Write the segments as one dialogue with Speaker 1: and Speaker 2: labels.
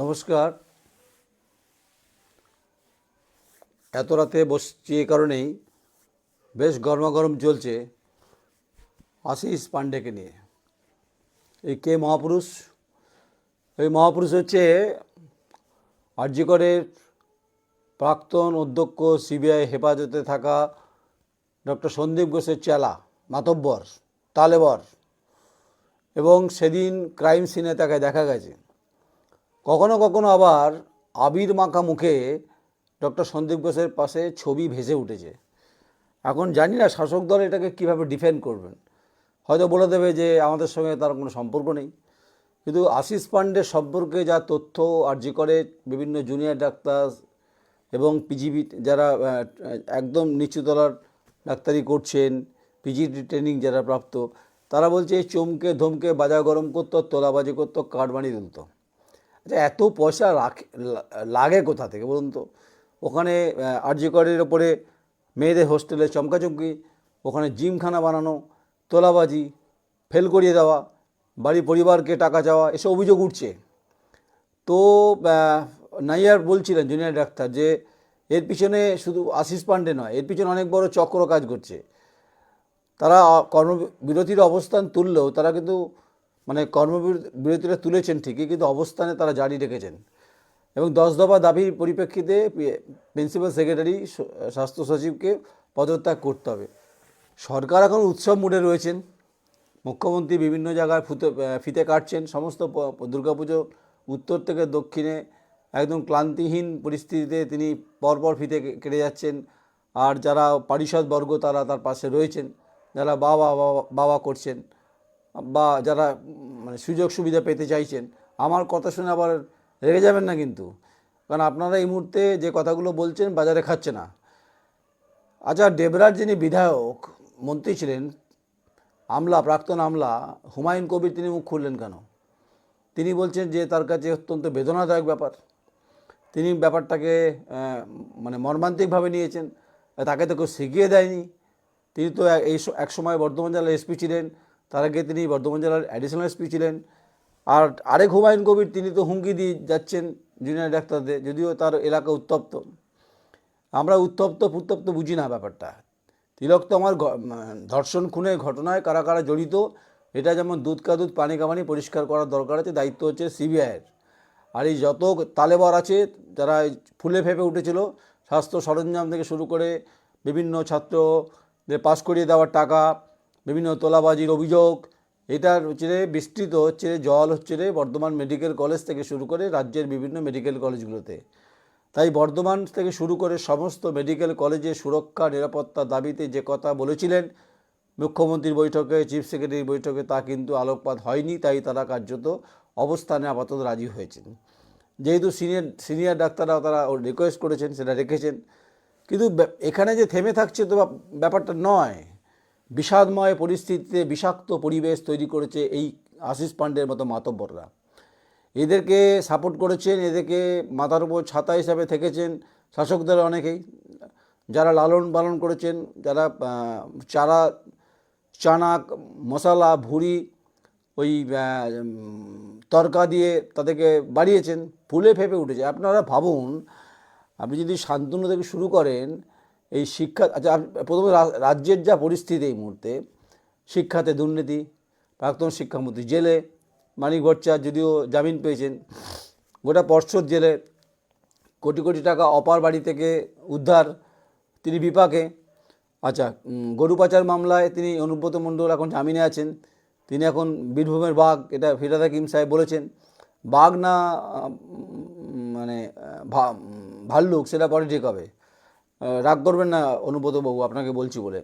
Speaker 1: নমস্কার এত রাতে বসছি এ কারণেই বেশ গরমাগরম চলছে আশিস পাণ্ডেকে নিয়ে এই কে মহাপুরুষ এই মহাপুরুষ হচ্ছে আর্যিকরের প্রাক্তন অধ্যক্ষ সিবিআই হেফাজতে থাকা ডক্টর সন্দীপ ঘোষের চেলা মাতব্বর তালেবর এবং সেদিন ক্রাইম সিনে তাকে দেখা গেছে কখনো কখনো আবার আবির মাখা মুখে ডক্টর সন্দীপ ঘোষের পাশে ছবি ভেসে উঠেছে এখন জানি না শাসক দল এটাকে কীভাবে ডিফেন্ড করবেন হয়তো বলে দেবে যে আমাদের সঙ্গে তার কোনো সম্পর্ক নেই কিন্তু আশিস পাণ্ডের সম্পর্কে যা তথ্য আর্জি করে বিভিন্ন জুনিয়র ডাক্তার এবং পিজিবি যারা একদম নিচুতলার ডাক্তারি করছেন পিজি ট্রেনিং যারা প্রাপ্ত তারা বলছে চমকে ধমকে বাজা গরম করতো তোলাবাজি করতো বানিয়ে তুলতো আচ্ছা এত পয়সা রাখে লাগে কোথা থেকে বলুন তো ওখানে আর্যকরের ওপরে মেয়েদের হোস্টেলে চমকাচমকি ওখানে জিমখানা বানানো তোলাবাজি ফেল করিয়ে দেওয়া বাড়ি পরিবারকে টাকা চাওয়া এসব অভিযোগ উঠছে তো নাইয়ার বলছিলেন জুনিয়র ডাক্তার যে এর পিছনে শুধু আশিস পান্ডে নয় এর পিছনে অনেক বড় চক্র কাজ করছে তারা কর্মবিরতির অবস্থান তুললেও তারা কিন্তু মানে কর্মবিরতিটা তুলেছেন ঠিকই কিন্তু অবস্থানে তারা জারি রেখেছেন এবং দশ দফা দাবির পরিপ্রেক্ষিতে প্রিন্সিপাল সেক্রেটারি স্বাস্থ্য সচিবকে পদত্যাগ করতে হবে সরকার এখন উৎসব মুডে রয়েছেন মুখ্যমন্ত্রী বিভিন্ন জায়গায় ফুতে ফিতে কাটছেন সমস্ত দুর্গাপুজো উত্তর থেকে দক্ষিণে একদম ক্লান্তিহীন পরিস্থিতিতে তিনি পরপর ফিতে কেটে যাচ্ছেন আর যারা পারিষদবর্গ তারা তার পাশে রয়েছেন যারা বাবা বাবা করছেন বা যারা মানে সুযোগ সুবিধা পেতে চাইছেন আমার কথা শুনে আবার রেগে যাবেন না কিন্তু কারণ আপনারা এই মুহূর্তে যে কথাগুলো বলছেন বাজারে খাচ্ছে না আচ্ছা ডেবরার যিনি বিধায়ক মন্ত্রী ছিলেন আমলা প্রাক্তন আমলা হুমায়ুন কবির তিনি মুখ খুললেন কেন তিনি বলছেন যে তার কাছে অত্যন্ত বেদনাদায়ক ব্যাপার তিনি ব্যাপারটাকে মানে মর্মান্তিকভাবে নিয়েছেন তাকে তো কেউ শিখিয়ে দেয়নি তিনি তো এই এক সময় বর্ধমান জেলার এসপি ছিলেন তার আগে তিনি বর্ধমান জেলার অ্যাডিশনাল এসপি ছিলেন আর আরেক হুমায়ুন কবির তিনি তো হুমকি দিয়ে যাচ্ছেন জুনিয়র ডাক্তারদের যদিও তার এলাকা উত্তপ্ত আমরা উত্তপ্ত পুত্তপ্ত বুঝি না ব্যাপারটা তিলক তো আমার মানে ধর্ষণ খুনের ঘটনায় কারা কারা জড়িত এটা যেমন দুধ কা দুধ পানি কামানি পরিষ্কার করার দরকার আছে দায়িত্ব হচ্ছে সিবিআইয়ের আর এই যত তালেবর আছে যারা ফুলে ফেপে উঠেছিল স্বাস্থ্য সরঞ্জাম থেকে শুরু করে বিভিন্ন ছাত্রদের পাশ করিয়ে দেওয়ার টাকা বিভিন্ন তোলাবাজির অভিযোগ এটার হচ্ছে বিস্তৃত হচ্ছে জল হচ্ছে রে বর্ধমান মেডিকেল কলেজ থেকে শুরু করে রাজ্যের বিভিন্ন মেডিকেল কলেজগুলোতে তাই বর্ধমান থেকে শুরু করে সমস্ত মেডিকেল কলেজে সুরক্ষা নিরাপত্তা দাবিতে যে কথা বলেছিলেন মুখ্যমন্ত্রীর বৈঠকে চিফ সেক্রেটারির বৈঠকে তা কিন্তু আলোকপাত হয়নি তাই তারা কার্যত অবস্থানে আপাতত রাজি হয়েছেন যেহেতু সিনিয়র সিনিয়র ডাক্তাররা তারা রিকোয়েস্ট করেছেন সেটা রেখেছেন কিন্তু এখানে যে থেমে থাকছে তো ব্যাপারটা নয় বিষাদময় পরিস্থিতিতে বিষাক্ত পরিবেশ তৈরি করেছে এই আশিস পাণ্ডের মতো মাতব্বররা এদেরকে সাপোর্ট করেছেন এদেরকে মাথার উপর ছাতা হিসাবে থেকেছেন শাসকদের অনেকেই যারা লালন পালন করেছেন যারা চারা চানা মশলা ভুড়ি ওই তরকা দিয়ে তাদেরকে বাড়িয়েছেন ফুলে ফেপে উঠেছে আপনারা ভাবুন আপনি যদি শান্তনু থেকে শুরু করেন এই শিক্ষা আচ্ছা প্রথমে রাজ্যের যা পরিস্থিতি এই মুহূর্তে শিক্ষাতে দুর্নীতি প্রাক্তন শিক্ষামন্ত্রী জেলে মানিক ভট্টাচার্য যদিও জামিন পেয়েছেন গোটা পর্ষদ জেলে কোটি কোটি টাকা অপার বাড়ি থেকে উদ্ধার তিনি বিপাকে আচ্ছা গরু পাচার মামলায় তিনি অনুব্রত মণ্ডল এখন জামিনে আছেন তিনি এখন বীরভূমের বাঘ এটা ফিরাদ হাকিম সাহেব বলেছেন বাঘ না মানে ভাল্লুক সেটা পলিটিক হবে রাগ করবেন না অনুব্রতবাবু আপনাকে বলছি বলে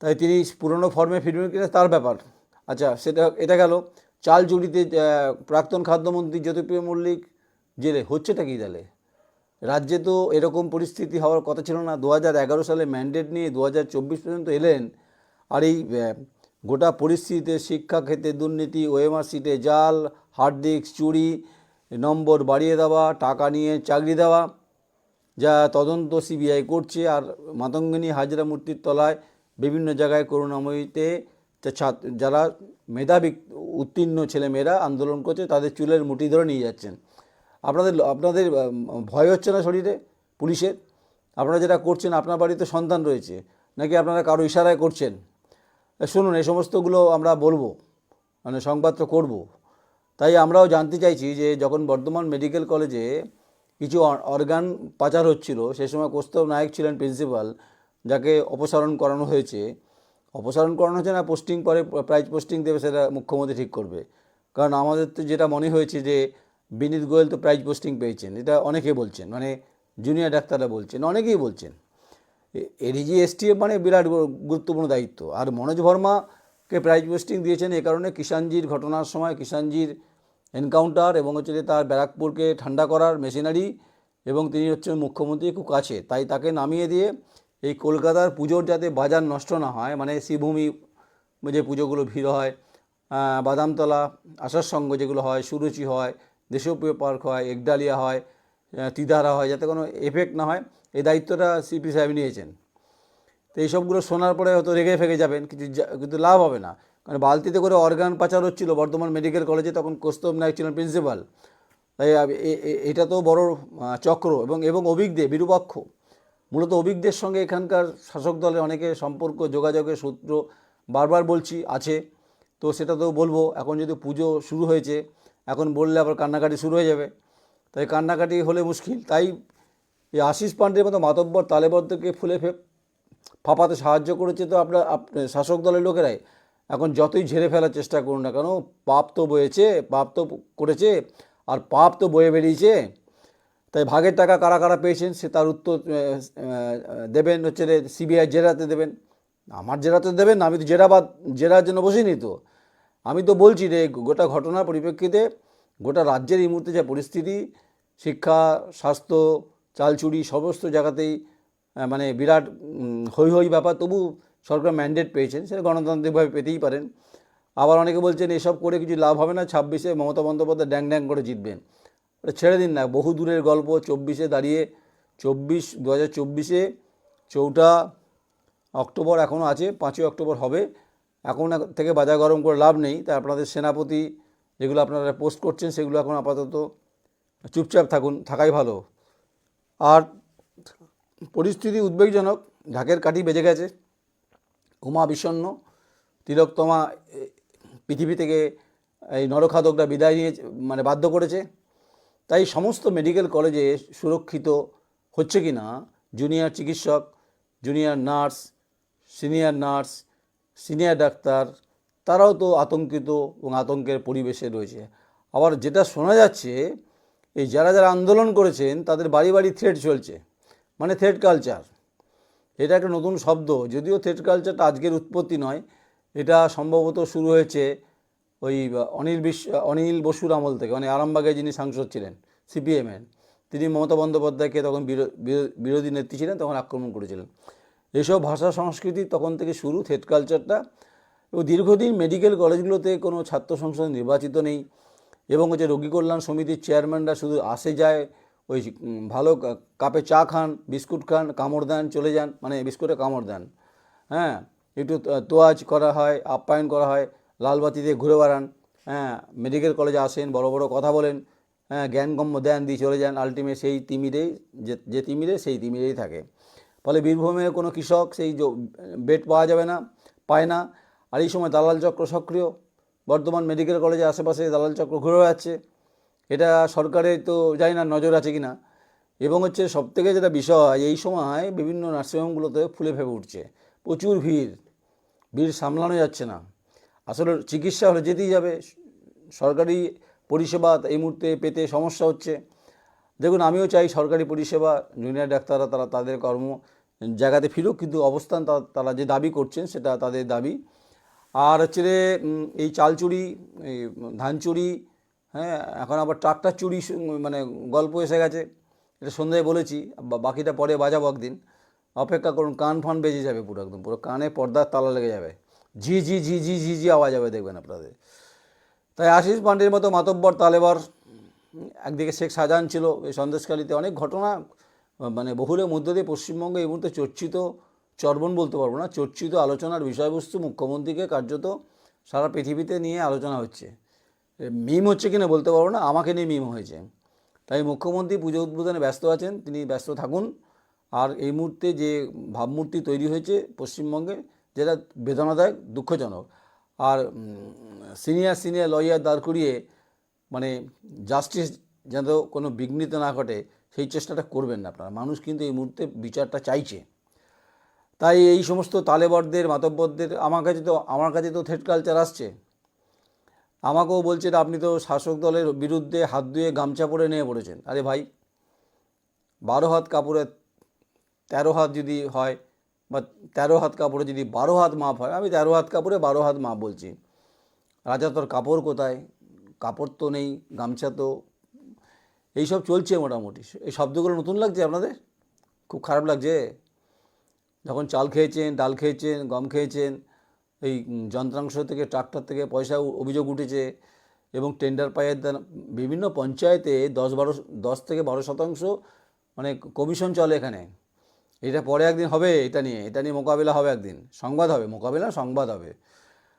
Speaker 1: তাই তিনি পুরনো ফর্মে ফিরবেন কিনা তার ব্যাপার আচ্ছা সেটা এটা গেল চাল চুরিতে প্রাক্তন খাদ্যমন্ত্রী জ্যোতিপ্রিয় মল্লিক জেলে হচ্ছেটা কি তাহলে রাজ্যে তো এরকম পরিস্থিতি হওয়ার কথা ছিল না দু সালে ম্যান্ডেট নিয়ে দু পর্যন্ত এলেন আর এই গোটা পরিস্থিতিতে শিক্ষা ক্ষেত্রে দুর্নীতি ওএমআর সিটে জাল হার্ড ডিস্ক চুরি নম্বর বাড়িয়ে দেওয়া টাকা নিয়ে চাকরি দেওয়া যা তদন্ত সিবিআই করছে আর মাতঙ্গিনী হাজরা মূর্তির তলায় বিভিন্ন জায়গায় করুণাময়ীতে যারা মেধাবী উত্তীর্ণ ছেলেমেয়েরা আন্দোলন করছে তাদের চুলের মুঠি ধরে নিয়ে যাচ্ছেন আপনাদের আপনাদের ভয় হচ্ছে না শরীরে পুলিশের আপনারা যেটা করছেন আপনার বাড়িতে সন্তান রয়েছে নাকি আপনারা কারো ইশারায় করছেন শুনুন এই সমস্তগুলো আমরা বলবো মানে সংবাদ তো করবো তাই আমরাও জানতে চাইছি যে যখন বর্ধমান মেডিকেল কলেজে কিছু অর্গান পাচার হচ্ছিল সে সময় কোস্তব নায়ক ছিলেন প্রিন্সিপাল যাকে অপসারণ করানো হয়েছে অপসারণ করানো হয়েছে না পোস্টিং পরে প্রাইজ পোস্টিং দেবে সেটা মুখ্যমন্ত্রী ঠিক করবে কারণ আমাদের তো যেটা মনে হয়েছে যে বিনীত গোয়েল তো প্রাইজ পোস্টিং পেয়েছেন এটা অনেকে বলছেন মানে জুনিয়র ডাক্তাররা বলছেন অনেকেই বলছেন এডিজি এসটিএফ মানে বিরাট গুরুত্বপূর্ণ দায়িত্ব আর মনোজ ভর্মাকে প্রাইজ পোস্টিং দিয়েছেন এ কারণে কিষাণজির ঘটনার সময় কিষাণজির এনকাউন্টার এবং হচ্ছে যে তার ব্যারাকপুরকে ঠান্ডা করার মেশিনারি এবং তিনি হচ্ছে মুখ্যমন্ত্রী খুব কাছে তাই তাকে নামিয়ে দিয়ে এই কলকাতার পুজোর যাতে বাজার নষ্ট না হয় মানে শ্রীভূমি যে পুজোগুলো ভিড় হয় বাদামতলা আশার সঙ্গ যেগুলো হয় সুরুচি হয় দেশপ্রিয় পার্ক হয় একডালিয়া হয় তিদারা হয় যাতে কোনো এফেক্ট না হয় এই দায়িত্বটা সিপি সাহেব নিয়েছেন তো এইসবগুলো শোনার পরে হয়তো রেগে ফেগে যাবেন কিছু কিন্তু লাভ হবে না কারণ বালতিতে করে অর্গান পাচার হচ্ছিল বর্ধমান মেডিকেল কলেজে তখন কোস্তব নায়ক ছিলেন প্রিন্সিপাল তাই এটা তো বড় চক্র এবং এবং অভিজ্ঞে বিরূপাক্ষ মূলত অভিজ্ঞদের সঙ্গে এখানকার শাসক দলের অনেকে সম্পর্ক যোগাযোগের সূত্র বারবার বলছি আছে তো সেটা তো বলবো এখন যদি পুজো শুরু হয়েছে এখন বললে আবার কান্নাকাটি শুরু হয়ে যাবে তাই কান্নাকাটি হলে মুশকিল তাই এই আশিস পাণ্ডের মতো মাতব্বর তালেবদ্ধকে ফুলে ফে ফাঁপাতে সাহায্য করেছে তো আপনার শাসক দলের লোকেরাই এখন যতই ঝেড়ে ফেলার চেষ্টা করুন না কেন পাপ তো বয়েছে পাপ তো করেছে আর পাপ তো বয়ে বেরিয়েছে তাই ভাগের টাকা কারা কারা পেয়েছেন সে তার উত্তর দেবেন হচ্ছে সিবিআই জেরাতে দেবেন আমার জেরাতে দেবেন না আমি তো জেরাবাদ জেরার জন্য বসিনি তো আমি তো বলছি রে গোটা ঘটনার পরিপ্রেক্ষিতে গোটা রাজ্যের এই মুহূর্তে যা পরিস্থিতি শিক্ষা স্বাস্থ্য চালচুরি সমস্ত জায়গাতেই মানে বিরাট হৈ হৈ ব্যাপার তবু সরকার ম্যান্ডেট পেয়েছেন সেটা গণতান্ত্রিকভাবে পেতেই পারেন আবার অনেকে বলছেন এসব করে কিছু লাভ হবে না ছাব্বিশে মমতা বন্দ্যোপাধ্যায় ড্যাং ড্যাং করে জিতবেন ওটা ছেড়ে দিন না বহু দূরের গল্প চব্বিশে দাঁড়িয়ে চব্বিশ দু হাজার চব্বিশে চৌঠা অক্টোবর এখনও আছে পাঁচই অক্টোবর হবে এখন থেকে বাজার গরম করে লাভ নেই তাই আপনাদের সেনাপতি যেগুলো আপনারা পোস্ট করছেন সেগুলো এখন আপাতত চুপচাপ থাকুন থাকাই ভালো আর পরিস্থিতি উদ্বেগজনক ঢাকের কাটি বেজে গেছে উমা বিষণ্ন তিলকতমা পৃথিবী থেকে এই নরখাদকরা বিদায় নিয়ে মানে বাধ্য করেছে তাই সমস্ত মেডিকেল কলেজে সুরক্ষিত হচ্ছে কি না জুনিয়র চিকিৎসক junior nurse senior nurse senior doctor তারাও তো আতঙ্কিত এবং আতঙ্কের পরিবেশে রয়েছে আবার যেটা শোনা যাচ্ছে এই যারা যারা আন্দোলন করেছেন তাদের বাড়ি বাড়ি থ্রেট চলছে মানে থ্রেট কালচার এটা একটা নতুন শব্দ যদিও থিয়েটার কালচারটা আজকের উৎপত্তি নয় এটা সম্ভবত শুরু হয়েছে ওই অনিল বিশ্ব অনিল বসুর আমল থেকে মানে আরামবাগে যিনি সাংসদ ছিলেন সিপিএমের তিনি মমতা বন্দ্যোপাধ্যায়কে তখন বিরোধী নেত্রী ছিলেন তখন আক্রমণ করেছিলেন এইসব ভাষা সংস্কৃতি তখন থেকে শুরু থেট কালচারটা এবং দীর্ঘদিন মেডিকেল কলেজগুলোতে কোনো ছাত্র সংসদ নির্বাচিত নেই এবং হচ্ছে রোগী কল্যাণ সমিতির চেয়ারম্যানরা শুধু আসে যায় ওই ভালো কাপে চা খান বিস্কুট খান কামড় দেন চলে যান মানে বিস্কুটে কামড় দেন হ্যাঁ একটু তোয়াজ করা হয় আপ্যায়ন করা হয় লালবাতি দিয়ে ঘুরে বেড়ান হ্যাঁ মেডিকেল কলেজে আসেন বড় বড় কথা বলেন হ্যাঁ জ্ঞানগম্য দেন দিয়ে চলে যান আলটিমেট সেই তিমিরেই যে তিমিরে সেই তিমিরেই থাকে ফলে বীরভূমের কোনো কৃষক সেই বেড পাওয়া যাবে না পায় না আর এই সময় দালাল চক্র সক্রিয় বর্ধমান মেডিকেল কলেজের আশেপাশে দালাল চক্র ঘুরে বেড়াচ্ছে এটা সরকারে তো জানি না নজর আছে কি না এবং হচ্ছে সবথেকে যেটা বিষয় এই সময় বিভিন্ন নার্সিংহোমগুলোতে ফুলে ফেপে উঠছে প্রচুর ভিড় ভিড় সামলানো যাচ্ছে না আসলে চিকিৎসা হলে যেতেই যাবে সরকারি পরিষেবা এই মুহূর্তে পেতে সমস্যা হচ্ছে দেখুন আমিও চাই সরকারি পরিষেবা জুনিয়র ডাক্তাররা তারা তাদের কর্ম জায়গাতে ফিরুক কিন্তু অবস্থান তারা যে দাবি করছেন সেটা তাদের দাবি আর হচ্ছে এই চাল চুরি এই ধান চুরি হ্যাঁ এখন আবার ট্রাক্টর চুরি মানে গল্প এসে গেছে এটা সন্ধ্যায় বলেছি বাকিটা পরে বাজাবো একদিন অপেক্ষা করুন কান ফান বেজে যাবে পুরো একদম পুরো কানে পর্দার তালা লেগে যাবে জি জি জি জি জি জি আওয়াজ হবে দেখবেন আপনাদের তাই আশিস পান্ডের মতো মাতব্বর তালেবার একদিকে শেখ সাজান ছিল এই সন্দেশকালীতে অনেক ঘটনা মানে বহুলের মধ্য দিয়ে পশ্চিমবঙ্গে এই মুহূর্তে চর্চিত চর্বণ বলতে পারবো না চর্চিত আলোচনার বিষয়বস্তু মুখ্যমন্ত্রীকে কার্যত সারা পৃথিবীতে নিয়ে আলোচনা হচ্ছে মিম হচ্ছে কিনা বলতে পারবো না আমাকে নিয়ে মিম হয়েছে তাই মুখ্যমন্ত্রী পুজো উদ্বোধনে ব্যস্ত আছেন তিনি ব্যস্ত থাকুন আর এই মুহূর্তে যে ভাবমূর্তি তৈরি হয়েছে পশ্চিমবঙ্গে যেটা বেদনাদায়ক দুঃখজনক আর সিনিয়র সিনিয়র লয়ার দাঁড় করিয়ে মানে জাস্টিস যেন কোনো বিঘ্নিত না ঘটে সেই চেষ্টাটা করবেন না আপনারা মানুষ কিন্তু এই মুহূর্তে বিচারটা চাইছে তাই এই সমস্ত তালেবরদের মাতব্বরদের আমার কাছে তো আমার কাছে তো থ্রেট কালচার আসছে আমাকেও বলছেন আপনি তো শাসক দলের বিরুদ্ধে হাত ধুয়ে গামছা পরে নিয়ে পড়েছেন আরে ভাই বারো হাত কাপড়ে তেরো হাত যদি হয় বা তেরো হাত কাপড়ে যদি বারো হাত মাপ হয় আমি তেরো হাত কাপড়ে বারো হাত মাপ বলছি রাজা তোর কাপড় কোথায় কাপড় তো নেই গামছা তো এইসব চলছে মোটামুটি এই শব্দগুলো নতুন লাগছে আপনাদের খুব খারাপ লাগছে যখন চাল খেয়েছেন ডাল খেয়েছেন গম খেয়েছেন এই যন্ত্রাংশ থেকে ট্রাক্টর থেকে পয়সা অভিযোগ উঠেছে এবং টেন্ডার পাইয়ের বিভিন্ন পঞ্চায়েতে দশ বারো দশ থেকে বারো শতাংশ মানে কমিশন চলে এখানে এটা পরে একদিন হবে এটা নিয়ে এটা নিয়ে মোকাবিলা হবে একদিন সংবাদ হবে মোকাবিলা সংবাদ হবে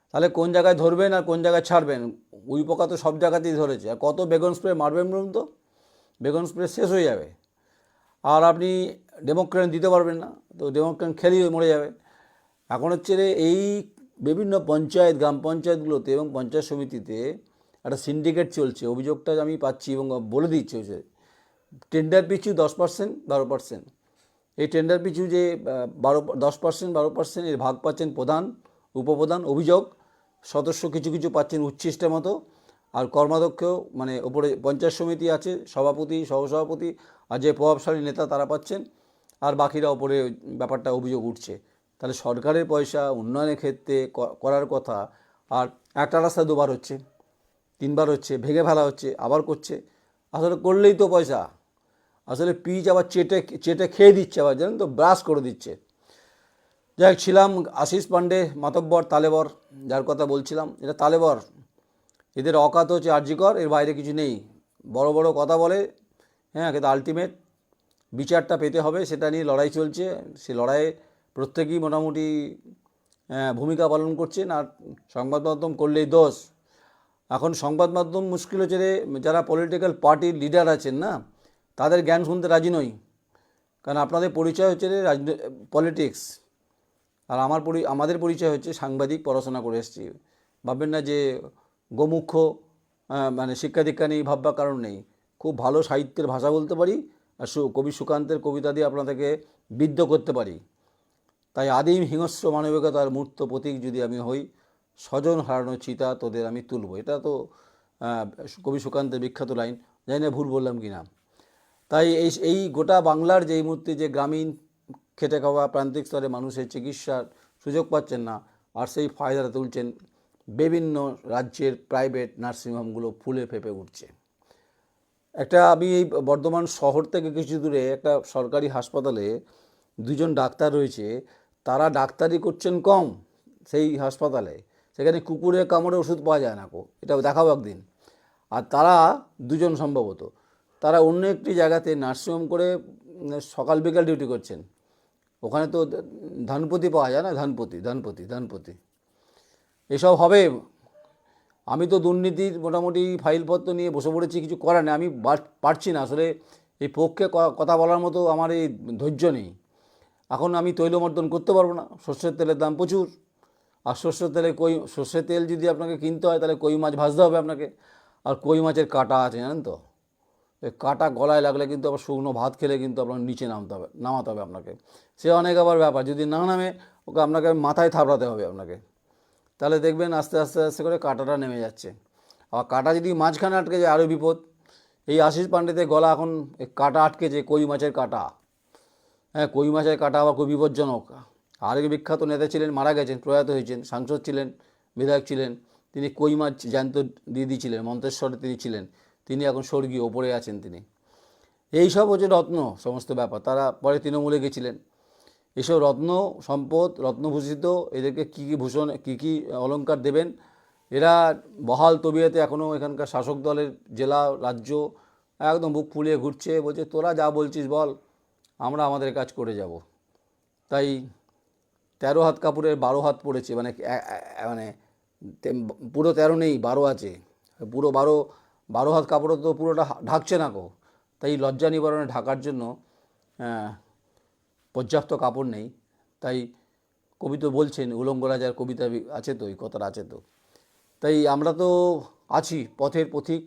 Speaker 1: তাহলে কোন জায়গায় ধরবেন আর কোন জায়গায় ছাড়বেন উই পোকা তো সব জায়গাতেই ধরেছে আর কত বেগন স্প্রে মারবেন বলুন তো বেগন স্প্রে শেষ হয়ে যাবে আর আপনি ডেমোক্রেন দিতে পারবেন না তো ডেমোক্রেন খেলেই মরে যাবে এখন হচ্ছে এই বিভিন্ন পঞ্চায়েত গ্রাম পঞ্চায়েতগুলোতে এবং পঞ্চায়েত সমিতিতে একটা সিন্ডিকেট চলছে অভিযোগটা আমি পাচ্ছি এবং বলে দিচ্ছি যে টেন্ডার পিছু দশ পার্সেন্ট বারো পার্সেন্ট এই টেন্ডার পিছু যে বারো দশ পার্সেন্ট বারো পার্সেন্ট এর ভাগ পাচ্ছেন প্রধান উপপ্রধান অভিযোগ সদস্য কিছু কিছু পাচ্ছেন উচ্ছিষ্টের মতো আর কর্মাধ্যক্ষ মানে ওপরে পঞ্চায়েত সমিতি আছে সভাপতি সহসভাপতি আর যে প্রভাবশালী নেতা তারা পাচ্ছেন আর বাকিরা ওপরে ব্যাপারটা অভিযোগ উঠছে তাহলে সরকারের পয়সা উন্নয়নের ক্ষেত্রে করার কথা আর একটা রাস্তা দুবার হচ্ছে তিনবার হচ্ছে ভেঙে ফেলা হচ্ছে আবার করছে আসলে করলেই তো পয়সা আসলে পিচ আবার চেটে চেটে খেয়ে দিচ্ছে আবার জানেন তো ব্রাশ করে দিচ্ছে যাই ছিলাম আশিস পান্ডে মাতব্বর তালেবর যার কথা বলছিলাম এটা তালেবর এদের অকাত হচ্ছে আর্যিকর এর বাইরে কিছু নেই বড় বড় কথা বলে হ্যাঁ কিন্তু আলটিমেট বিচারটা পেতে হবে সেটা নিয়ে লড়াই চলছে সে লড়াইয়ে প্রত্যেকেই মোটামুটি ভূমিকা পালন করছেন আর সংবাদ মাধ্যম করলেই দোষ এখন সংবাদ মাধ্যম মুশকিল হচ্ছে রে যারা পলিটিক্যাল পার্টির লিডার আছেন না তাদের জ্ঞান শুনতে রাজি নই কারণ আপনাদের পরিচয় হচ্ছে রে পলিটিক্স আর আমার পরি আমাদের পরিচয় হচ্ছে সাংবাদিক পড়াশোনা করে এসেছি ভাববেন না যে গোমুখ্য মানে শিক্ষা দীক্ষা নেই ভাববার কারণ নেই খুব ভালো সাহিত্যের ভাষা বলতে পারি আর কবি সুকান্তের কবিতা দিয়ে আপনাদেরকে বিদ্ধ করতে পারি তাই আদিম হিংস্র মানবিকতার মূর্ত প্রতীক যদি আমি হই স্বজন হারানো চিতা তোদের আমি তুলব এটা তো কবি সুকান্তের বিখ্যাত লাইন জানি না ভুল বললাম কি না তাই এই এই গোটা বাংলার যে মুহূর্তে যে গ্রামীণ খেটে খাওয়া প্রান্তিক স্তরে মানুষের চিকিৎসার সুযোগ পাচ্ছেন না আর সেই ফায়দাটা তুলছেন বিভিন্ন রাজ্যের প্রাইভেট নার্সিংহোমগুলো ফুলে ফেপে উঠছে একটা আমি এই বর্ধমান শহর থেকে কিছু দূরে একটা সরকারি হাসপাতালে দুজন ডাক্তার রয়েছে তারা ডাক্তারি করছেন কম সেই হাসপাতালে সেখানে কুকুরের কামড়ে ওষুধ পাওয়া যায় না কো এটা দেখাবো একদিন আর তারা দুজন সম্ভবত তারা অন্য একটি জায়গাতে নার্সিংহোম করে সকাল বিকাল ডিউটি করছেন ওখানে তো ধানপতি পাওয়া যায় না ধানপতি ধানপতি ধানপতি এসব হবে আমি তো দুর্নীতির মোটামুটি ফাইলপত্র নিয়ে বসে পড়েছি কিছু করার নেই আমি পারছি না আসলে এই পক্ষে কথা বলার মতো আমার এই ধৈর্য নেই এখন আমি তৈলমর্দন করতে পারবো না সর্ষের তেলের দাম প্রচুর আর সর্ষের তেলে কই সর্ষের তেল যদি আপনাকে কিনতে হয় তাহলে কই মাছ ভাজতে হবে আপনাকে আর কই মাছের কাটা আছে জানেন তো কাটা গলায় লাগলে কিন্তু আবার শুকনো ভাত খেলে কিন্তু আপনার নিচে নামতে হবে নামাতে হবে আপনাকে সে অনেক আবার ব্যাপার যদি না নামে ওকে আপনাকে মাথায় থাপড়াতে হবে আপনাকে তাহলে দেখবেন আস্তে আস্তে আস্তে করে কাটাটা নেমে যাচ্ছে আবার কাটা যদি মাঝখানে আটকে যায় আরও বিপদ এই আশিস পান্ডেতে গলা এখন কাটা আটকেছে কই মাছের কাটা হ্যাঁ কই মাছের কাটা আবার খুব বিপজ্জনক আরেক বিখ্যাত নেতা ছিলেন মারা গেছেন প্রয়াত হয়েছেন সাংসদ ছিলেন বিধায়ক ছিলেন তিনি কই মাছ জ্যান্ত দিয়ে দিয়েছিলেন মন্তেশ্বরে তিনি ছিলেন তিনি এখন স্বর্গীয় ওপরে আছেন তিনি এই সব হচ্ছে রত্ন সমস্ত ব্যাপার তারা পরে তৃণমূলে গেছিলেন এসব রত্ন সম্পদ রত্নভূষিত এদেরকে কী কী ভূষণ কী কী অলঙ্কার দেবেন এরা বহাল তবিয়াতে এখনও এখানকার শাসক দলের জেলা রাজ্য একদম বুক ফুলিয়ে ঘুরছে বলছে তোরা যা বলছিস বল আমরা আমাদের কাজ করে যাব তাই তেরো হাত কাপড়ের বারো হাত পড়েছে মানে মানে পুরো তেরো নেই বারো আছে পুরো বারো বারো হাত কাপড়ও তো পুরোটা ঢাকছে না কো তাই লজ্জা নিবারণে ঢাকার জন্য পর্যাপ্ত কাপড় নেই তাই কবি তো বলছেন উলঙ্গ রাজার কবিতা আছে তো এই কথাটা আছে তো তাই আমরা তো আছি পথের পথিক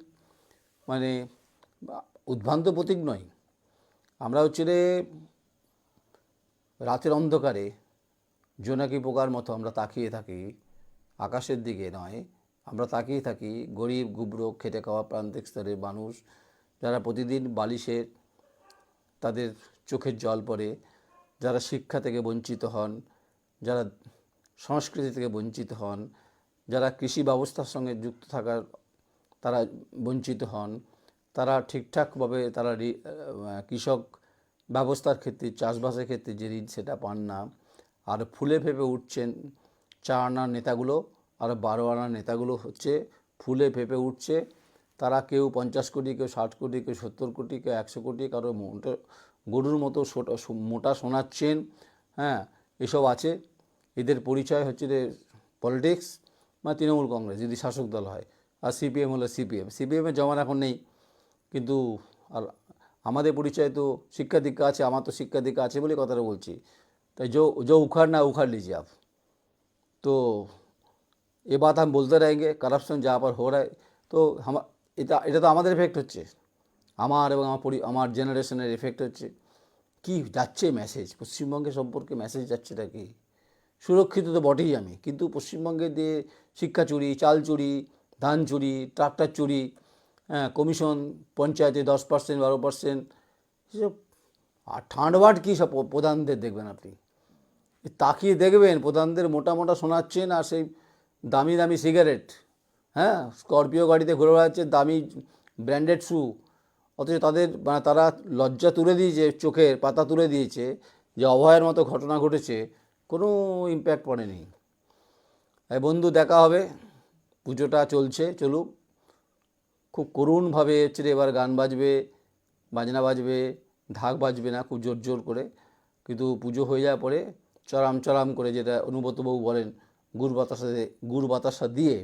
Speaker 1: মানে উদ্ভ্রান্ত প্রতীক নয় আমরা হচ্ছে রে রাতের অন্ধকারে জোনাকি পোকার মতো আমরা তাকিয়ে থাকি আকাশের দিকে নয় আমরা তাকিয়ে থাকি গরিব গুবরো খেটে খাওয়া প্রান্তিক স্তরের মানুষ যারা প্রতিদিন বালিশের তাদের চোখের জল পড়ে যারা শিক্ষা থেকে বঞ্চিত হন যারা সংস্কৃতি থেকে বঞ্চিত হন যারা কৃষি ব্যবস্থার সঙ্গে যুক্ত থাকার তারা বঞ্চিত হন তারা ঠিকঠাকভাবে তারা কৃষক ব্যবস্থার ক্ষেত্রে চাষবাসের ক্ষেত্রে যে ঋণ সেটা পান না আর ফুলে ফেপে উঠছেন চার আনার নেতাগুলো আর বারো আনার নেতাগুলো হচ্ছে ফুলে ফেপে উঠছে তারা কেউ পঞ্চাশ কোটি কেউ ষাট কোটি কেউ সত্তর কোটি কেউ একশো কোটি কারো মোটা গরুর মতো মোটা সোনার চেন হ্যাঁ এসব আছে এদের পরিচয় হচ্ছে যে পলিটিক্স বা তৃণমূল কংগ্রেস যদি শাসক দল হয় আর সিপিএম হলো সিপিএম সিপিএমের জমান এখন নেই কিন্তু আর আমাদের পরিচয় তো শিক্ষা দীক্ষা আছে আমার তো শিক্ষা দীক্ষা আছে বলে কথাটা বলছি তাই যে উখাড় উখার না উখাড় লিজি আপ তো এ বাত আমি বলতে रहेंगे কারাপশন যা पर हो তো এটা এটা তো আমাদের এফেক্ট হচ্ছে আমার এবং আমার আমার জেনারেশনের এফেক্ট হচ্ছে কি যাচ্ছে মেসেজ পশ্চিমবঙ্গে সম্পর্কে মেসেজ যাচ্ছেটা কি সুরক্ষিত তো বটেই আমি কিন্তু পশ্চিমবঙ্গে দিয়ে শিক্ষা চুরি চাল চুরি ধান চুরি ট্রাক্টর চুরি কমিশন হ্যাঁ, পঞ্চায়েতে দশ পার্সেন্ট বারো পার্সেন্ট সেসব আর ঠান্ডবাট কী সব প্রধানদের দেখবেন আপনি তাকিয়ে দেখবেন প্রধানদের মোটা মোটা শোনাচ্ছেন আর সেই দামি দামি সিগারেট হ্যাঁ স্করপিও গাড়িতে ঘুরে বেড়াচ্ছে দামি ব্র্যান্ডেড শ্যু অথচ তাদের মানে তারা লজ্জা তুলে দিয়েছে চোখের পাতা তুলে দিয়েছে যে অভয়ের মতো ঘটনা ঘটেছে কোনো ইম্প্যাক্ট পড়েনি বন্ধু দেখা হবে পুজোটা চলছে চলুক খুব করুণভাবে হচ্ছে এবার গান বাজবে বাজনা বাজবে ঢাক বাজবে না খুব জোর জোর করে কিন্তু পুজো হয়ে যাওয়ার পরে চরাম চরাম করে যেটা অনুব্রতবাবু বলেন গুড় বাতাসা গুড় বাতাসা দিয়ে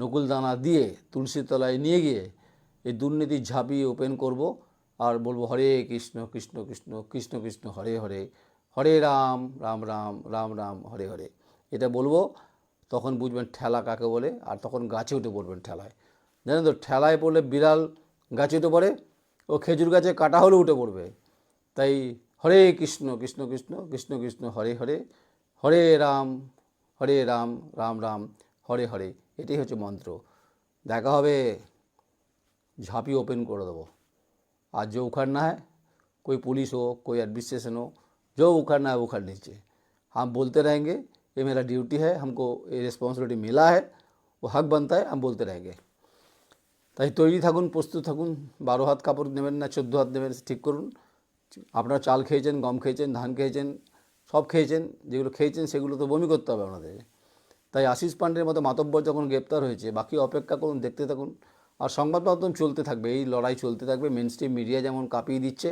Speaker 1: নকুল দানা দিয়ে তুলসী তলায় নিয়ে গিয়ে এই দুর্নীতি ঝাঁপি ওপেন করব আর বলবো হরে কৃষ্ণ কৃষ্ণ কৃষ্ণ কৃষ্ণ কৃষ্ণ হরে হরে হরে রাম রাম রাম রাম রাম হরে হরে এটা বলবো তখন বুঝবেন ঠেলা কাকে বলে আর তখন গাছে উঠে পড়বেন ঠেলায় জানেন তো ঠেলায় পড়লে বিড়াল গাছে উঠে পড়ে ও খেজুর গাছে কাটা হলে উঠে পড়বে তাই হরে কৃষ্ণ কৃষ্ণ কৃষ্ণ কৃষ্ণ কৃষ্ণ হরে হরে হরে রাম হরে রাম রাম রাম হরে হরে এটাই হচ্ছে মন্ত্র দেখা হবে ঝাঁপি ওপেন করে দেবো আর যে না হয় কই পুলিশ হোক কই অ্যাডমিনিস্ট্রেশন হোক যে উখার না হয় উখার लीजिए হাম বলতে রেঙ্গে এ মেলা ডিউটি হ্যাঁ हमको এই রেসপন্সিবিলিটি মেলা হ্যাঁ ও হক বনতা হ্যাঁ हम बोलते তাই তৈরি থাকুন প্রস্তুত থাকুন বারো হাত কাপড় নেবেন না চোদ্দো হাত নেবেন ঠিক করুন আপনারা চাল খেয়েছেন গম খেয়েছেন ধান খেয়েছেন সব খেয়েছেন যেগুলো খেয়েছেন সেগুলো তো বমি করতে হবে আপনাদের তাই আশিস পাণ্ডের মতো মাতব্বর যখন গ্রেপ্তার হয়েছে বাকি অপেক্ষা করুন দেখতে থাকুন আর সংবাদ মাধ্যম চলতে থাকবে এই লড়াই চলতে থাকবে মেন স্ট্রিম মিডিয়া যেমন কাঁপিয়ে দিচ্ছে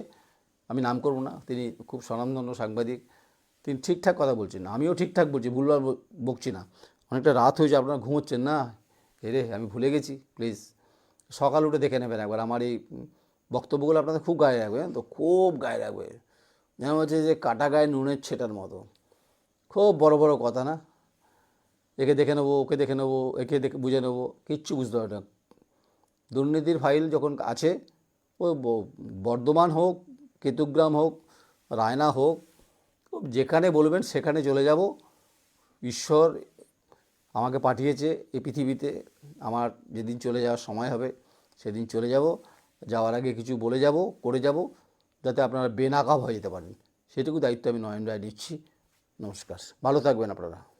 Speaker 1: আমি নাম করব না তিনি খুব স্বনামধন্য সাংবাদিক তিনি ঠিকঠাক কথা বলছেন আমিও ঠিকঠাক বলছি ভুলবার বকছি না অনেকটা রাত হয়েছে আপনারা ঘুমোচ্ছেন না এরে আমি ভুলে গেছি প্লিজ সকাল উঠে দেখে নেবেন একবার আমার এই বক্তব্যগুলো আপনাদের খুব গায়ে রাখবে তো খুব গায়ে রাখবে যেমন হচ্ছে যে কাটা গায়ে নুনের ছেটার মতো খুব বড় বড় কথা না একে দেখে নেবো ওকে দেখে নেবো একে দেখে বুঝে নেবো কিচ্ছু বুঝতে পারবে না দুর্নীতির ফাইল যখন আছে ও বর্ধমান হোক কেতুগ্রাম হোক রায়না হোক যেখানে বলবেন সেখানে চলে যাব ঈশ্বর আমাকে পাঠিয়েছে এই পৃথিবীতে আমার যেদিন চলে যাওয়ার সময় হবে সেদিন চলে যাব যাওয়ার আগে কিছু বলে যাব করে যাব যাতে আপনারা বেনাকাব হয়ে যেতে পারেন সেটুকু দায়িত্ব আমি নয়ন রায় নিচ্ছি নমস্কার ভালো থাকবেন আপনারা